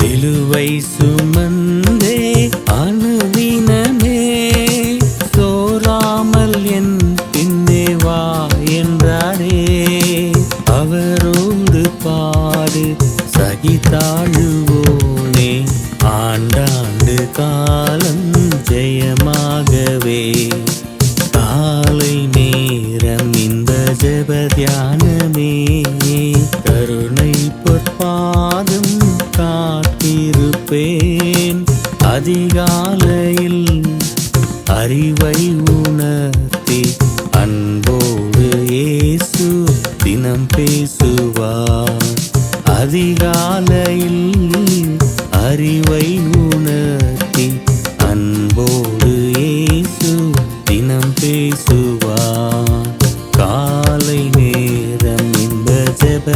சிலுவை சுமந்தே அனுதினமே சோராமல் என் பின்னே வா என்றாரே. அவரோடு பாடு சகித்தாழுவோனே ஆண்டாண்டு காலம் ஜெயமாகவே. காலை நேரம் இந்த ஜெபதியானமே கருணை பொற்பாதம் காத்திருப்பேன் அதிகாலையில் அறிவை உணர்த்தி அன்போடு இயேசு தினம் பேசுவார். அதிகாலையில் அறிவை உணர்த்தி அன்போடு இயேசு தினம் பேசுவார். காலை நேரம் இந்த ஜெப